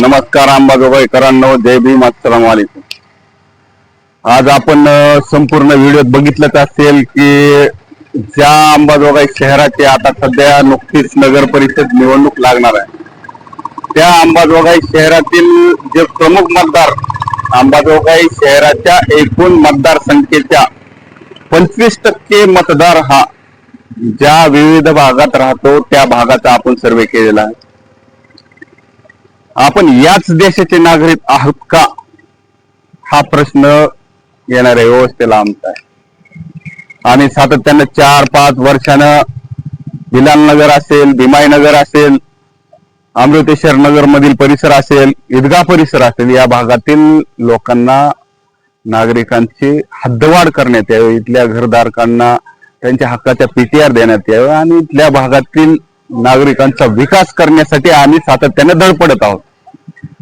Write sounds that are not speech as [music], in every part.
नमस्कार अंबाजोगाईकरांनो जय भीम अस्सलाम वालेकुम आज आपण संपूर्ण व्हिडिओ बघितलंच असेल की ज्या अंबाजोगाई शहराची आता सध्या नुकतीच नगर परिषद निवडणूक लागणार आहे. त्या अंबाजोगाई शहरातील जे प्रमुख मतदार अंबाजोगाई शहराच्या एकूण मतदारसंख्येच्या पंचवीस टक्के मतदार हा ज्या विविध भागात राहतो त्या भागाचा आपण सर्वे केलेला आहे. आपण याच देशाचे नागरिक आहोत का? हा प्रश्न येणाऱ्या व्यवस्थेला आमचा आहे. आणि सातत्यानं चार पाच वर्षानं बिलालनगर असेल भीमाईनगर असेल अमृतेश्वर नगर मधील परिसर असेल ईदगा परिसर असेल या भागातील लोकांना नागरिकांची हद्दवाढ करण्यात यावी इथल्या घरधारकांना त्यांच्या हक्काच्या पीटीआर देण्यात यावं आणि इथल्या भागातील नागरिकांचा विकास करण्यासाठी आम्ही सातत्याने धडपडत आहोत.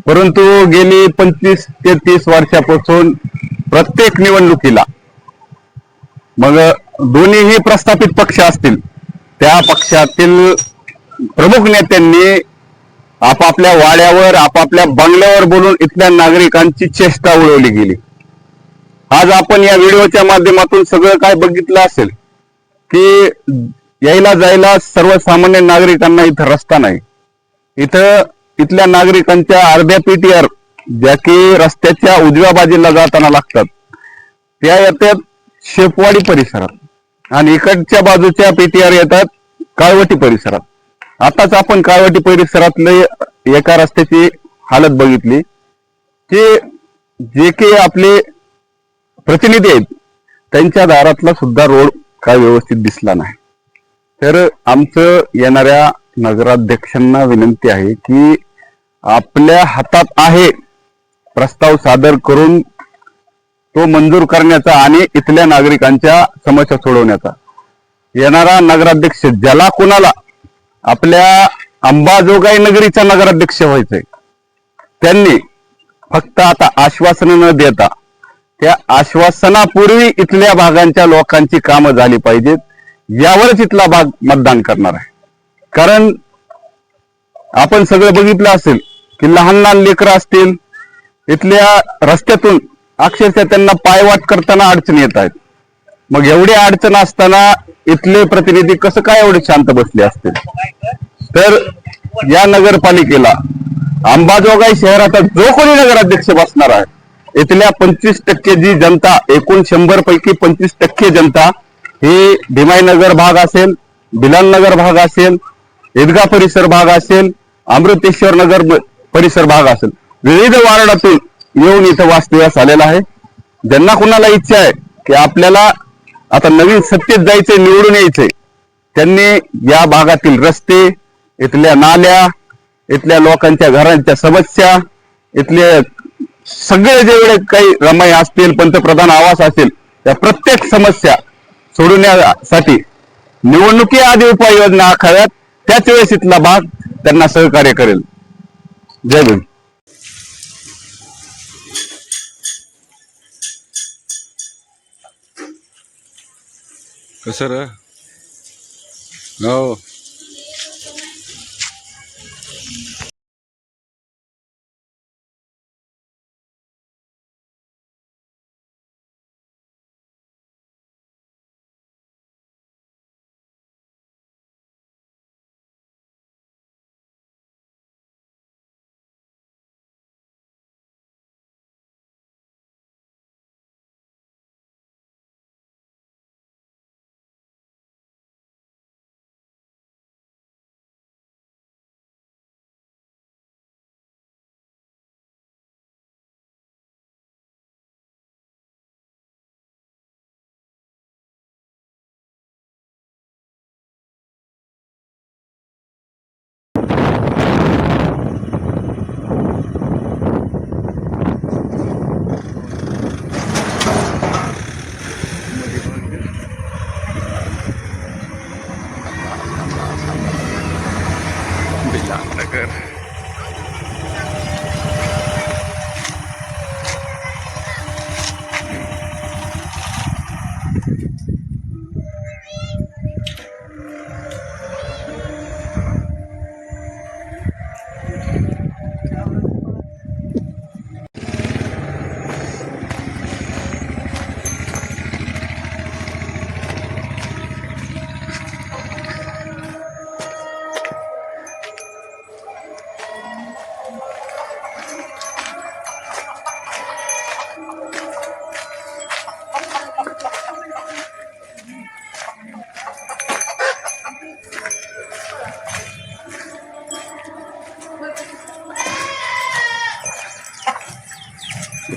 परंतु गेली पंचवीस ते तीस वर्षापासून प्रत्येक निवडणुकीला मग दोन्हीही प्रस्थापित पक्ष असतील त्या पक्षातील प्रमुख नेत्यांनी आपापल्या वाड्यावर आपापल्या बंगल्यावर बोलून इथल्या नागरिकांची चेष्टा उडवली गेली. आज आपण या व्हिडिओच्या माध्यमातून सगळं काय बघितलं असेल की यायला जायला सर्वसामान्य नागरिकांना इथं रस्ता नाही. इथं इथल्या नागरिकांच्या अर्ध्या पीटीआर ज्या की रस्त्याच्या उजव्या बाजूला जाताना लागतात त्या येतात शेपवाडी परिसरात आणि इकडच्या बाजूच्या पीटीआर येतात काळवटी परिसरात. आताच आपण काळवटी परिसरातले एका रस्त्याची हालत बघितली की जे काही आपले प्रतिनिधी आहेत त्यांच्या दारातला सुद्धा रोड काय व्यवस्थित दिसला नाही. तर आमचं येणाऱ्या नगराध्यक्षांना विनंती आहे की आपल्या हातात आहे प्रस्ताव सादर करून तो मंजूर करण्याचा आणि इथल्या नागरिकांच्या समस्या सोडवण्याचा. येणारा नगराध्यक्ष ज्याला कोणाला आपल्या अंबाजोगाई नगरीचा नगराध्यक्ष व्हायचंय त्यांनी फक्त आता आश्वासन न देता त्या आश्वासनापूर्वी इथल्या भागांच्या लोकांची कामं झाली पाहिजेत. यावरच इथला भाग मतदान करणार आहे. कारण आपण सगळं बघितलं असेल की लहान लहान लेकरं असतील इथल्या रस्त्यातून अक्षरशः त्यांना पायवाट करताना अडचणी येत आहेत. मग एवढी अडचण असताना इथले प्रतिनिधी कसं काय एवढे शांत बसले असतील? तर या नगरपालिकेला अंबाजोगाई शहराचा जो कोणी नगराध्यक्ष बसणार आहे इथल्या पंचवीस टक्के जी जनता एकूण शंभर पैकी पंचवीस टक्के जनता ही भीमाईनगर भाग असेल बिलालनगर भाग असेल ईदगा परिसर भाग असेल अमृतेश्वर नगर परिसर भाग असेल. विविध वार्डातून येऊन इथं वास्तव्यास आलेला आहे. ज्यांना कुणाला इच्छा आहे की आपल्याला आता नवीन सत्तेत जायचे निवडून यायचे त्यांनी या भागातील रस्ते इथल्या नाल्या इथल्या लोकांच्या घरांच्या समस्या इथले सगळे जेवढे काही रमाई असतील पंतप्रधान आवास असेल त्या प्रत्येक समस्या सोडवण्यासाठी निवडणुकी आधी उपाययोजना आखाव्यात त्याच वेळेस इथला भाग त्यांना सहकार्य करेल. जय भीम. कसं रे? हो.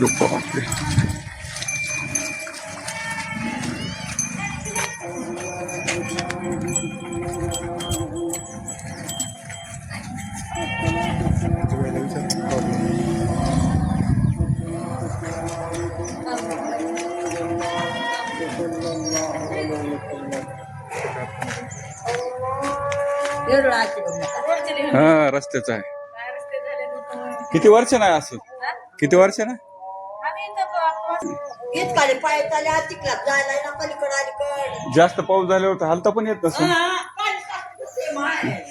बापरे. हा रस्त्याच आहे किती वर्ष नाही असं किती वर्ष नाही येत पाय चाले जायला ना अलीकड जास्त पाऊस झाल्यावर तर हालता पण येत नसेल. ते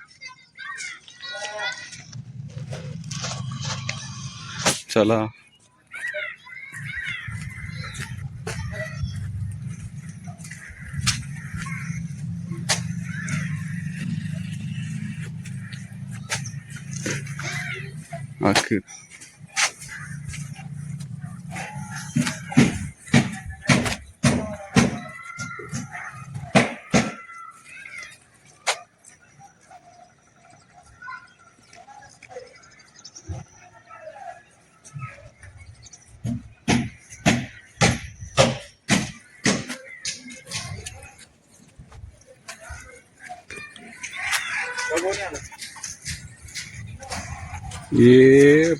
चला अखेर ये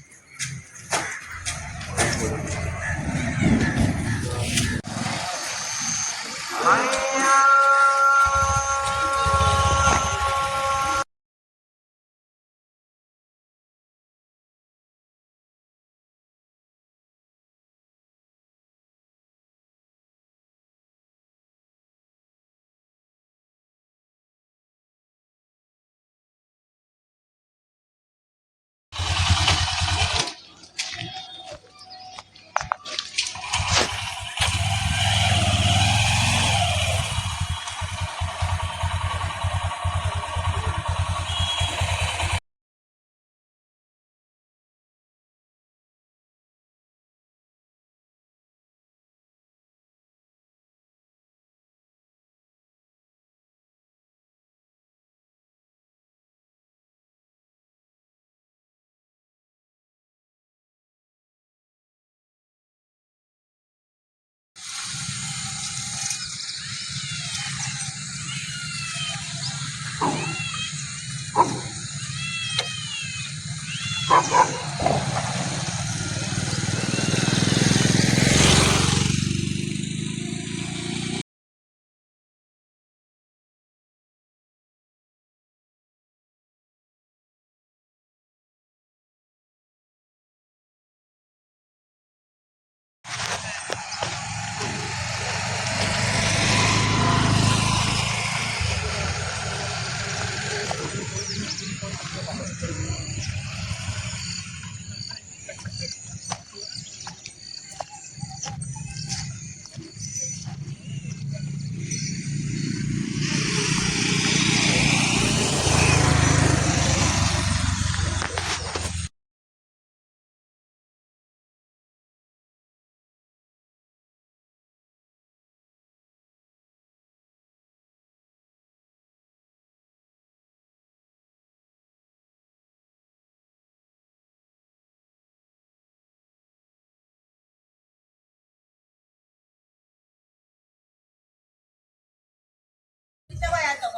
Oh.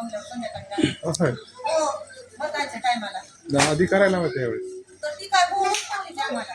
[coughs] संध्याकाळी हो टायमाला आधी करायला होते यावेळेस. तर ती काय बोलून सांगितली आम्हाला?